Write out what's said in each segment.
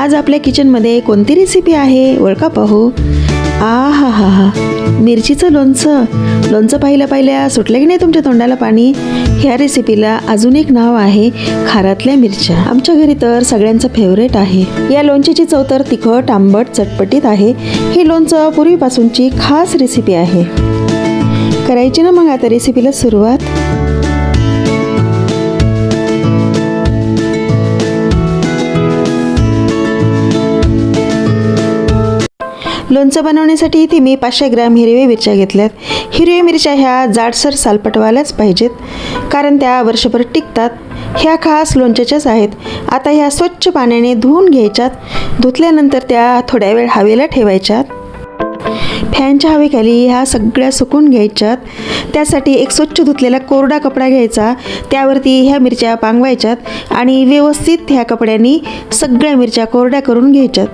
आज आपल्या किचनमध्ये कोणती रेसिपी आहे? ओळखा पाहू. आ हा हा हा मिरचीचं लोणचं. लोणचं पाहिल्या पाहिल्या सुटलं की नाही तुमच्या तोंडाला पाणी? ह्या रेसिपीला अजून एक नाव आहे खारातल्या मिरच्या. आमच्या घरी तर सगळ्यांचं फेवरेट आहे. या लोणच्याची चव तर तिखट आंबट चटपटीत आहे. ही लोणचं पूर्वीपासूनची खास रेसिपी आहे. करायची ना मग आता रेसिपीला सुरुवात? लोणचं बनवण्यासाठी इथे मी पाचशे ग्रॅम हिरव्या मिरच्या घेतल्यात. हिरव्या मिरच्या ह्या जाडसर सालपटवाल्याच पाहिजेत कारण त्या वर्षभर टिकतात. ह्या खास लोणच्याच्याच आहेत. आता ह्या स्वच्छ पाण्याने धुवून घ्यायच्यात. धुतल्यानंतर त्या थोड्या वेळ हवेला ठेवायच्यात. फॅनच्या हवेखाली ह्या सगळ्या सुकून घ्यायच्यात. त्यासाठी एक स्वच्छ धुतलेला कोरडा कपडा घ्यायचा. त्यावरती ह्या मिरच्या पांगवायच्यात आणि व्यवस्थित ह्या कपड्यांनी सगळ्या मिरच्या कोरड्या करून घ्यायच्यात.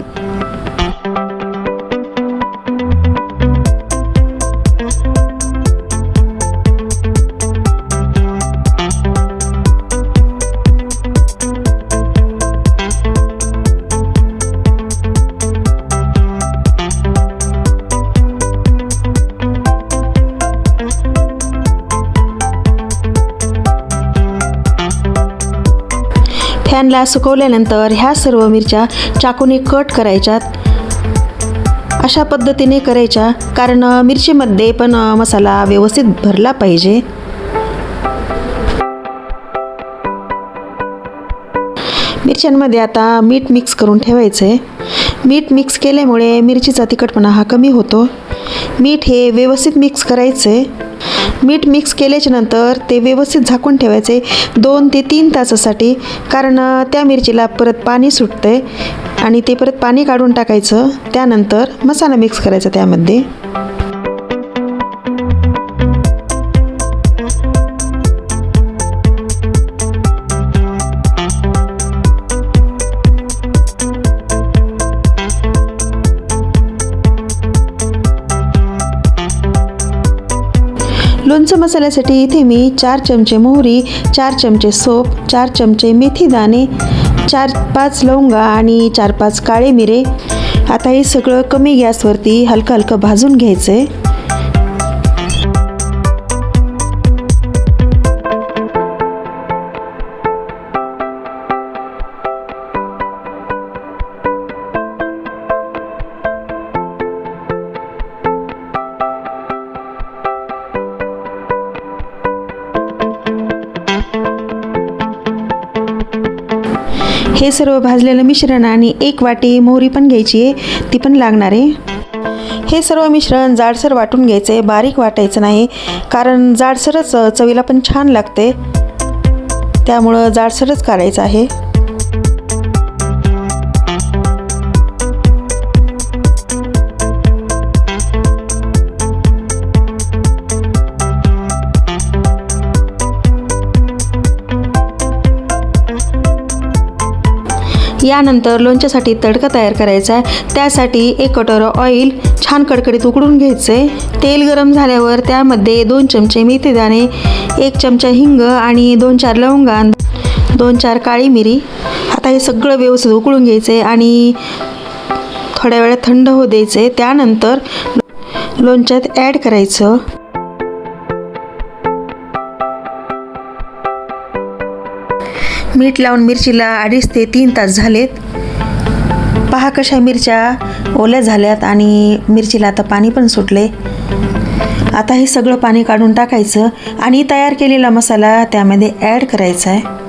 फॅनला सुकवल्यानंतर ह्या सर्व मिरच्या चाकूने कट करायच्यात. अशा पद्धतीने करायच्या कारण मिरचीमध्ये पण मसाला व्यवस्थित भरला पाहिजे. मिरच्यांमध्ये आता मीठ मिक्स करून ठेवायचं आहे मीठ मिक्स केल्यामुळे मिरचीचा तिखटपणा हा कमी होतो. मीठ हे व्यवस्थित मिक्स करायचं आहे मीठ मिक्स केल्याच्यानंतर ते व्यवस्थित झाकून ठेवायचे दोन ते तीन तासासाठी. कारण त्या मिरचीला परत पाणी सुटते आणि ते परत पाणी काढून टाकायचं. त्यानंतर मसाला मिक्स करायचा त्यामध्ये. लोणचं मसाल्यासाठी इथे मी चार चमचे मोहरी चार चमचे सोप चार चमचे मेथी दाणे चार पाच लवंगा आणि चार पाच काळे मिरे. आता हे सगळं कमी गॅसवरती हलकं हलकं भाजून घ्यायचं आहे हे सर्व भाजलेलं मिश्रण आणि एक वाटी मोहरी पण घ्यायची आहे. ती पण लागणार आहे. हे सर्व मिश्रण जाडसर वाटून घ्यायचं. आहे बारीक वाटायचं नाही कारण जाडसरच चवीला पण छान लागते. त्यामुळं जाडसरच करायचं आहे. यानंतर लोणच्यासाठी तडका तयार करायचा आहे. त्यासाठी एक कटोरा ऑइल छान कडकडीत उकडून घ्यायचं. आहे तेल गरम झाल्यावर त्यामध्ये दोन चमचे मेथी दाणे एक चमचा हिंग आणि दोन चार लवंगा दोन चार काळी मिरी. आता हे सगळं व्यवस्थित उकळून घ्यायचं आहे आणि थोड्या वेळात थंड होऊ द्यायचं. आहे त्यानंतर लोणच्यात ॲड करायचं. मीठ लावून मिरचीला अडीच ते तीन तास झालेत. पहा कशा मिरच्या ओल्या झाल्यात आणि मिरचीला आता पाणी पण सुटले. आता हे सगळं पाणी काढून टाकायचं आणि तयार केलेला मसाला त्यामध्ये ॲड करायचा आहे.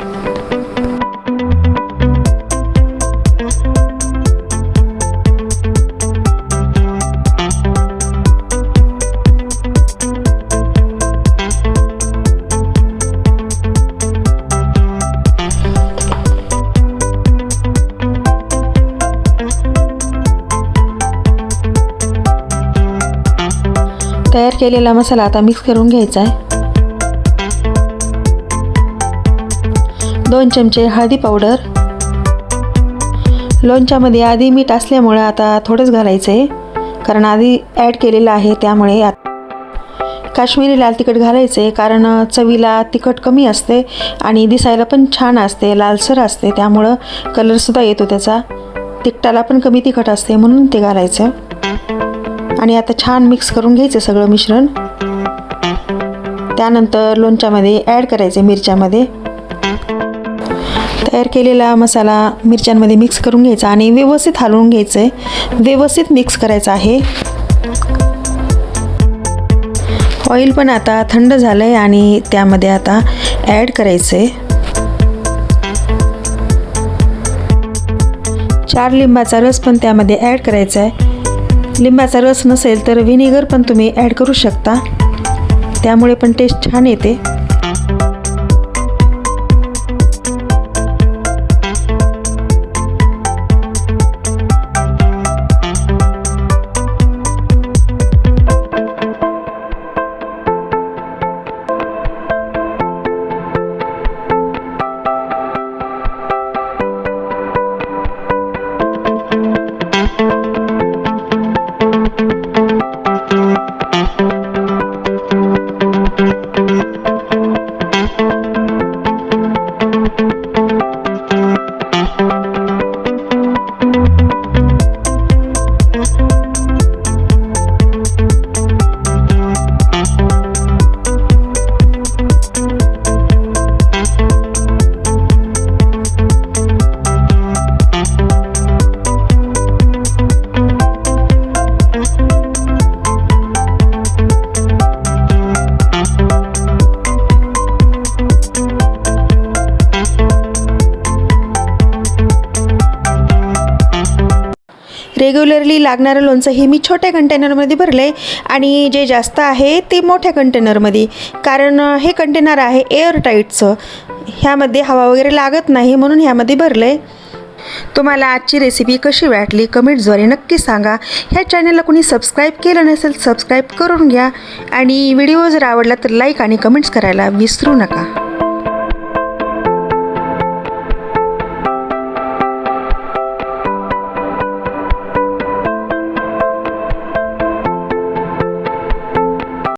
तयार केलेला मसाला आता मिक्स करून घ्यायचा आहे. दोन चमचे हळदी पावडर लोणच्यामध्ये आधी मीठ असल्यामुळे आता थोडंच घालायचं आहे. कारण आधी ॲड केलेलं आहे त्यामुळे काश्मीरी लाल तिखट घालायचे आहे कारण चवीला तिखट कमी असते आणि दिसायला पण छान असते लालसर असते. त्यामुळं कलरसुद्धा येतो त्याचा. तिखटाला पण कमी तिखट असते म्हणून ते घालायचं आणि आता छान मिक्स करून घ्यायचं सगळं मिश्रण. त्यानंतर लोणच्यामध्ये ॲड करायचं मिरच्यामध्ये. तयार केलेला मसाला मिरच्यांमध्ये मिक्स करून घ्यायचा आणि व्यवस्थित हलवून घ्यायचं आहे व्यवस्थित मिक्स करायचं आहे. ऑइल पण आता थंड झालं आहे आणि त्यामध्ये आता ॲड करायचं आहे चार लिंबाचा रस पण त्यामध्ये ॲड करायचा आहे लिंबाचा रस नसेल तर व्हिनेगर पण तुम्ही ॲड करू शकता. त्यामुळे पण टेस्ट छान येते. रेग्युलरली लागणारं लोणचं हे मी छोट्या कंटेनरमध्ये भरलं आहे आणि जे जास्त आहे ते मोठ्या कंटेनरमध्ये. कारण हे कंटेनर आहे एअर टाईटचं ह्यामध्ये हवा वगैरे लागत नाही म्हणून ह्यामध्ये भरलं आहे तुम्हाला आजची रेसिपी कशी वाटली कमेंट्सद्वारे नक्की सांगा. ह्या चॅनलला कोणी सबस्क्राईब केलं नसेल सबस्क्राईब करून घ्या. आणि व्हिडिओ जर आवडला तर लाईक आणि कमेंट्स करायला विसरू नका.